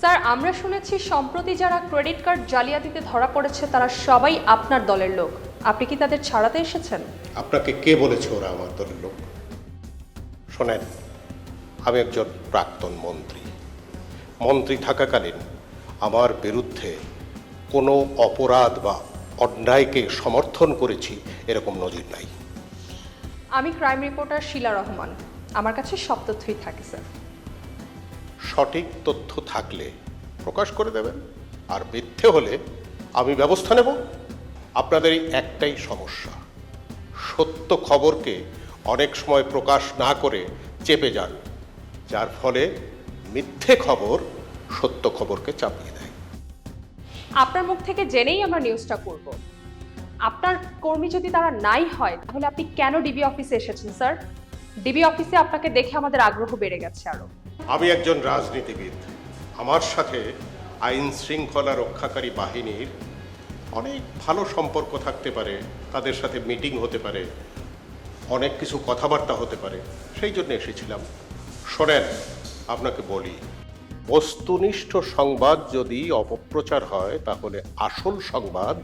Sir আমরা শুনেছি সম্প্রতি যারা ক্রেডিট কার্ড জালিয়াতিতে ধরা পড়েছে তারা সবাই আপনার দলের লোক। আপনি কি তাদের ছাড়াতে এসেছেন? আপনাকে কে বলেছে ওরা আমার দলের লোক? শোনেন আমি একজন প্রাক্তন মন্ত্রী। মন্ত্রী থাকাকালীন আমার বিরুদ্ধে কোনো অপরাধ বা অন্যায়কে সমর্থন করেছি এরকম নজির নাই। আমি ক্রাইম রিপোর্টার শিলা রহমান। আমার কাছে সব তথ্যই থাকে স্যার। সঠিক তথ্য থাকলে প্রকাশ করে দেবেন, আর মিথ্যে হলে আমি ব্যবস্থা নেব। আপনাদের একটাই সমস্যা, সত্য খবরকে অনেক সময় প্রকাশ না করে চেপে যান, যার ফলে মিথ্যে খবর সত্য খবরকে চাপিয়ে দেয়। আপনার মুখ থেকে জেনেই আমরা নিউজটা করব আপনার কর্মী যদি তারা নাই হয়, তাহলে আপনি কেন ডিবি অফিসে এসেছেন, স্যার? ডিবি অফিসে আপনাকে দেখে আমাদের আগ্রহ বেড়ে গেছে আরও। আমি একজন রাজনীতিবিদ। আমার সাথে আইন শৃঙ্খলা রক্ষাকারী বাহিনীর অনেক ভালো সম্পর্ক থাকতে পারে, তাদের সাথে মিটিং হতে পারে, অনেক কিছু কথাবার্তা হতে পারে, সেই জন্য এসেছিলাম। শোনেন, আপনাকে বলি, বস্তুনিষ্ঠ সংবাদ যদি অপপ্রচার হয়, তাহলে আসল সংবাদ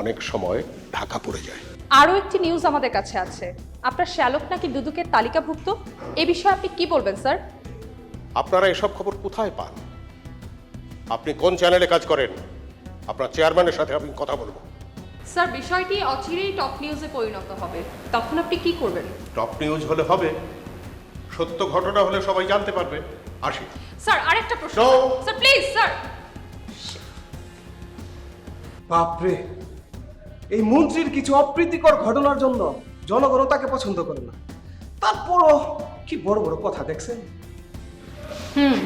অনেক সময় ঢাকা পড়ে যায়। আরও একটি নিউজ আমাদের কাছে আছে। আপনার শ্যালক নাকি দুদুকের তালিকাভুক্ত? এ বিষয়ে আপনি কি বলবেন, স্যার? আপনারা এসব খবর কোথায় পান? আপনি কোন চ্যানেলে কাজ করেন? আপনার চেয়ারম্যানের সাথে আমি কথা বলব। স্যার বিষয়টি অচিরেই টপ নিউজে পরিণত হবে। তখন আপনি কি করবেন? টপ নিউজ হলে হবে সত্য ঘটনা হলে সবাই জানতে পারবে। আসি। স্যার আরেকটা প্রশ্ন। No. Sir please sir. বাপরে এই মন্ত্রীর কিছু অপ্রীতিকর ঘটনার জন্য জনগণ তাকে পছন্দ করে না। তারপরও কি বড় বড় কথা দেখছেন? হুম,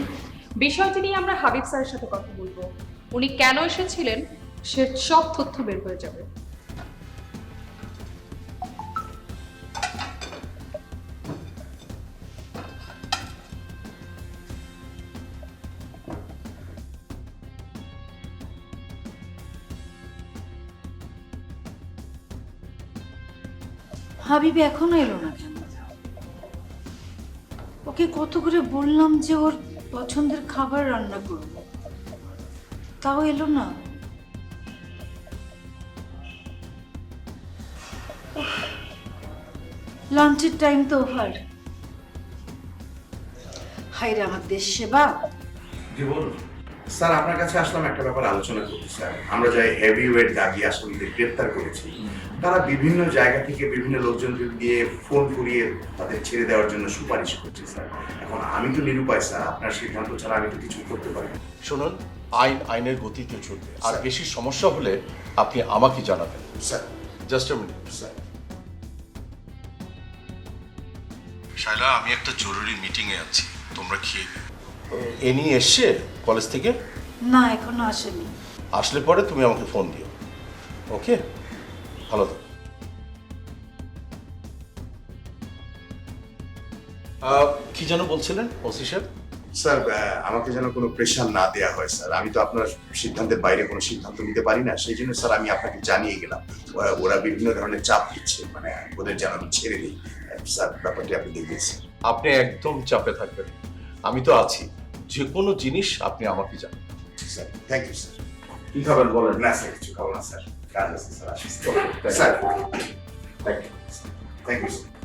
বিষয়টি নিয়ে আমরা হাবিব স্যারের সাথে কথা বলব। উনি কেন এসেছিলেন, সে সব তথ্য বের হয়ে যাবে। হাবিব এখনও এলো না কেন? ওকে কত করে বললাম যে ওর পছন্দের খাবার রান্না করব। তাও এলো না। লাঞ্চের টাইম তো ওভার। হাইরে আমার দেশ সেবা। জীবন স্যার, আপনার কাছে আসলাম একটা ব্যাপার আলোচনা করতে, স্যার। আমরা যাই হেভি ওয়েট দাগি আসামিদের গ্রেপ্তার করেছি। তারা বিভিন্ন জায়গা থেকে বিভিন্ন লোকজনকে দিয়ে ফোন করিয়ে তাদের ছেড়ে দেওয়ার জন্য সুপারিশ করছে স্যার। এখন আমি তো নিরুপায় স্যার। আপনার সিদ্ধান্ত ছাড়া আমি তো কিছু করতে পারি শুনুন আইন আইনের গতিতে চলবে। আর বেশি সমস্যা হলে আপনি আমাকে জানাবেন। Sir. Just a minute sir. Shaila আমি একটা জরুরি মিটিংয়ে আছি। তোমরা খেয়ে। এ নিয়ে এসছে কলেজ থেকে? না এখনও আসেনি। আসলে পরে তুমি আমাকে ফোন দিও। ওকে ভালো থাকো। কি যেন বলছিলেন ওসি সাহেব? স্যার আমাকে যেন কোনো প্রেশার না দেওয়া হয় স্যার। আমি তো আপনার সিদ্ধান্তের বাইরে কোনো সিদ্ধান্ত নিতে পারি না সেই জন্য স্যার আমি আপনাকে জানিয়ে গেলাম। ওরা- বিভিন্ন ধরনের চাপ দিচ্ছে মানে ওদের যেন আমি ছেড়ে দিই। স্যার ব্যাপারটি আপনি দেখবেন আপনি একদম চাপে থাকবেন আমি তো আছি। যে কোনো জিনিস আপনি আমাকে জানান। Sir thank you sir. কি খাবার বলেন? না স্যার কিছু খাব না sir. Carlos Isarashi. Thank you. Thank you. Thank you.